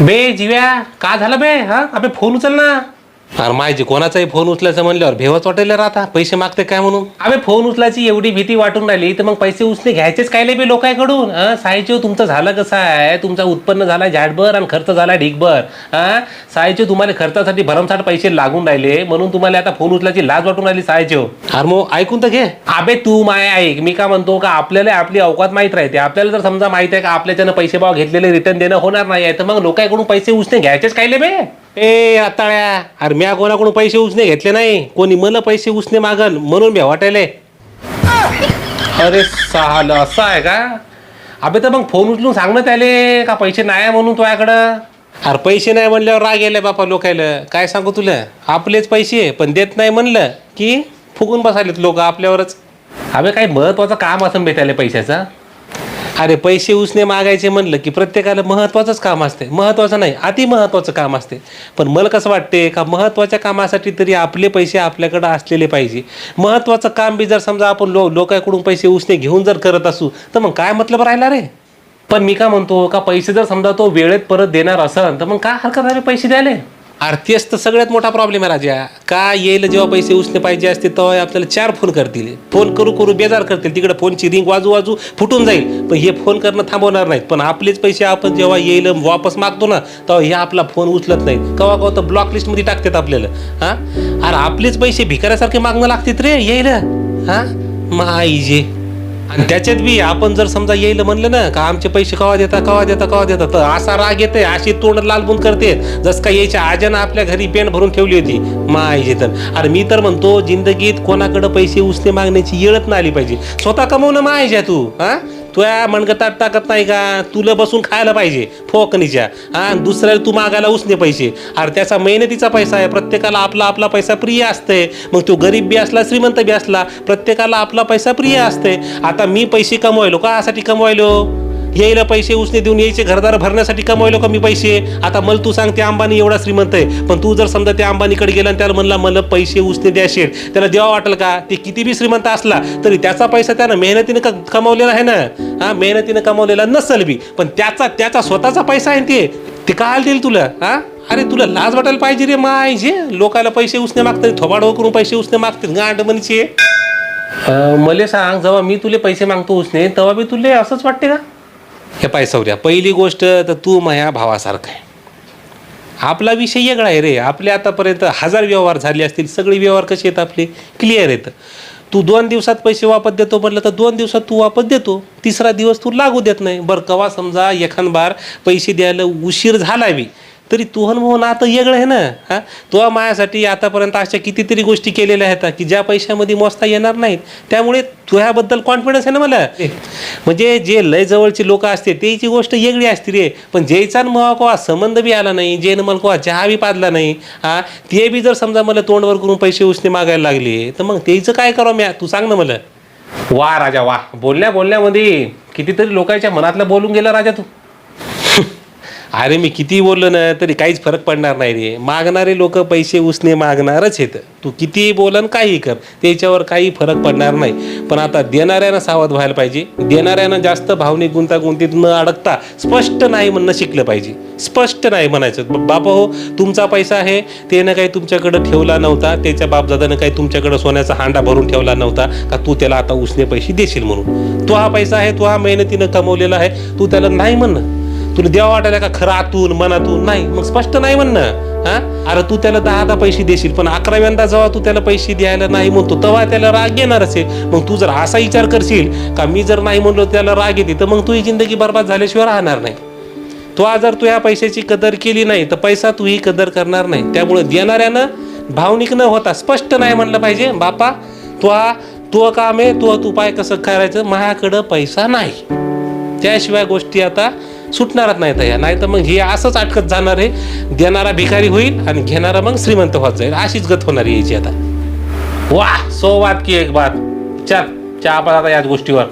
बे जिव्या का झालं बे? हा? अबे फोन उचल ना. अरे माहिती कोणाचाही फोन उचलायचं म्हणल्यावर भेवच वाटायला राहता पैसे मागते काय म्हणून? अबे फोन उचलायची एवढी भीती वाटून राहिली तर मग पैसे उचले घ्यायचेच काय बे लोकांकडून? हा सायचो तुमचं झालं कसं आहे? तुमचं उत्पन्न झाला झाडभर आणि खर्च झाला ढिगभर. हा सायचो तुम्हाला खर्चासाठी भरमसाठ पैसे लागून राहिले म्हणून तुम्हाला आता फोन उचलायची लाज वाटून राहिली सायचो अरे मग ऐकून तर घे. अबे तू माय ऐक. मी का म्हणतो का आपल्याला आपली अवकात माहीत राहते. आपल्याला जर समजा माहीत आहे का आपल्याच्यानं पैसे भाव घेतलेले रिटर्न देणं होणार नाही तर मग लोकांकडून पैसे उचने घ्यायचेच काय बे? ए आताळ्या. अरे म्या कोणाकडून पैसे उसने घेतले नाही? कोणी मला पैसे उसने मागन म्हणून मी वाटायले. अरे साल असं आहे का? अबे तर मग फोन उचलून सांग ना त्याले का पैसे नाही आहे म्हणून तुझ्याकडं? अरे पैसे नाही म्हणल्यावर राग गेले बापा लोकायला. काय सांगू तुला? आपलेच पैसे पण देत नाही म्हणलं की फुगून बसालेत लोक आपल्यावरच. अबे काही महत्वाचं काम असं भेटायला पैशाचं? अरे पैसे उसने मागायचे म्हणलं की प्रत्येकाला महत्त्वाचंच काम असते. महत्त्वाचं नाही अति महत्त्वाचं काम असते. पण मला कसं वाटते का महत्त्वाच्या कामासाठी तरी आपले पैसे आपल्याकडं असलेले पाहिजे. महत्त्वाचं काम बी जर समजा आपण लो लोकांकडून पैसे उसने घेऊन जर करत असू तर मग काय मतलब राहिला रे? पण मी का म्हणतो का पैसे जर समजा तो वेळेत परत देणार असन तर मग काय हरकत आहे रे पैसे द्यायला? अरे तेच तर सगळ्यात मोठा प्रॉब्लेम आहे राजा. का येईल जेव्हा पैसे उसने पाहिजे असते तेव्हा आपल्याला चार फोन करतील. फोन करू करू बेजार करतील. तिकडे फोनची रिंग वाजू वाजू फुटून जाईल. पण हे फोन करणं थांबवणार नाहीत. पण आपलेच पैसे आपण जेव्हा येईल वापस मागतो ना तेव्हा हे आपला फोन उचलत नाही कवा कवा तर ब्लॉक लिस्टमध्ये टाकतात आपल्याला. हा? अरे आपलेच पैसे भिकाऱ्यासारखे मागणं लागतात रे येईल. हा? माईजे आणि त्याच्यात बी आपण जर समजा येईल म्हणलं ना का आमचे पैसे कवा देता कवा देता कवा देता तर असा राग येते अशी तोंड लालबून करते. जस का यायच्या आज्यानं आपल्या घरी पेंट भरून ठेवली होती. माय तर अरे मी तर म्हणतो जिंदगीत कोणाकडे पैसे उसने मागण्याची येळत नाही आली पाहिजे. स्वतः कमवणं मायच्या तू हा? तुया मनगतात टाकत नाही का? तुला बसून खायला पाहिजे फोकणीच्या. हा दुसऱ्याला तू मागायला उसने पैसे. अरे त्याचा मेहनतीचा पैसा आहे. प्रत्येकाला आपला आपला पैसा प्रिय असते मग तो गरीब बी असला श्रीमंत बी असला प्रत्येकाला आपला पैसा प्रिय असते आता मी पैसे कमवायलो कासाठी कमवायलो? यायला पैसे उसने देऊन यायचे घरदार भरण्यासाठी कमवायलो का मी पैसे. आता मला तू सांग ते अंबानी एवढा श्रीमंत आहे. पण तू जर समजा त्या अंबानीकडे गेला आणि त्याला म्हणला मला पैसे उसने द्याशील त्याला द्यावा वाटेल का? ते किती बी श्रीमंत असला तरी त्याचा पैसा त्यानं मेहनतीनं कमावलेला कमवलेला आहे ना? हा मेहनतीनं कमवलेला नसेल बी. पण त्याचा त्याचा स्वतःचा पैसा आहे ते. ते काय देईल तुला? हा? अरे तुला लाज वाटायला पाहिजे रे माय जे. लोकाला पैसे उसने मागतात थोबाडो करून पैसे उसने मागतात गांड म्हणजे मले सांग जेव्हा मी तुले पैसे मागतो उसने तेव्हा बी तुले असंच वाटते का? हे पाय सौर्या पहिली गोष्ट तर तू माझ्या भावासारखा आहे. आपला विषय वेगळा आहे रे. आपले आतापर्यंत हजार व्यवहार झाले असतील सगळे व्यवहार कसे आहेत आपले? क्लिअर आहेत. तू दोन दिवसात पैसे वापस देतो म्हटलं तर दोन दिवसात तू वापस देतो. तिसरा दिवस तू लागू देत नाही. बरं कवा समजा एखाद बार पैसे द्यायला उशीर झाला बी. तरी तुहन मोहन आता वेगळं आहे ना हा? तो माझ्यासाठी आतापर्यंत अशा कितीतरी गोष्टी केलेल्या आहेत की ज्या पैशामध्ये मोजता येणार नाहीत. त्यामुळे तुझ्याबद्दल कॉन्फिडन्स आहे ना मला? म्हणजे जे लय जवळची लोक असते त्याची गोष्ट वेगळी असते रे. पण जेचा न मग संबंध बी आला नाही जे मला कवा चहा बी पाजला नाही हा? ते बी जर समजा मला तोंडवर करून पैसे उसने मागायला लागले तर मग त्याचं काय करावं म्या? तू सांग ना मला. वा राजा वा. बोलण्या बोलण्यामध्ये कितीतरी लोकांच्या मनातलं बोलून गेला राजा तू. अरे मी किती बोललो ना तरी काहीच फरक पडणार नाही रे. मागणारे लोक पैसे उसने मागणारच आहेत. तू कितीही बोलन काही कर त्याच्यावर काही फरक पडणार नाही. पण आता देणाऱ्यानं सावध व्हायला पाहिजे. देणाऱ्यानं जास्त भावनिक गुंतागुंतीत न अडकता स्पष्ट नाही म्हणणं शिकलं पाहिजे. स्पष्ट नाही म्हणायचं. बापा हो तुमचा पैसा आहे त्यानं काही तुमच्याकडं ठेवला नव्हता त्याच्या बापदादानं काही तुमच्याकडं सोन्याचा हांडा भरून ठेवला नव्हता का तू त्याला आता उसने पैसे देशील म्हणून? तो हा पैसा आहे तो हा मेहनतीनं कमवलेला आहे तू त्याला नाही म्हणणं. तुला देवा वाटायला का खरं आतून मनातून? नाही. मग स्पष्ट नाही म्हणणं. हा? अरे तू त्याला दहा दहा पैसे देशील पण अकराव्यांदा जेव्हा तू त्याला पैसे द्यायला नाही म्हणतो तेव्हा त्याला राग येणारच आहे मग तू जर असा विचार करशील का मी जर नाही म्हणलो त्याला राग येते तर मग तुझी जिंदगी बर्बाद झाल्याशिवाय राहणार नाही. तो आज जर तू या पैशाची कदर केली नाही तर पैसा तू ही कदर करणार नाही. त्यामुळे देणाऱ्यानं भावनिक न होता स्पष्ट नाही म्हणलं पाहिजे. बापा तू तो काम आहे तू तू पाय कसं करायचं? माझ्याकडं पैसा नाही. त्याशिवाय गोष्टी आता सुटणारच नाही या. नाही तर मग हे असंच अटकत जाणार आहे. देणारा भिकारी होईल आणि घेणारा मग श्रीमंत होत जाईल. अशीच गत होणार याची आता. वा सो वाद की एक बात. चल चहा पाच आता याच गोष्टीवर.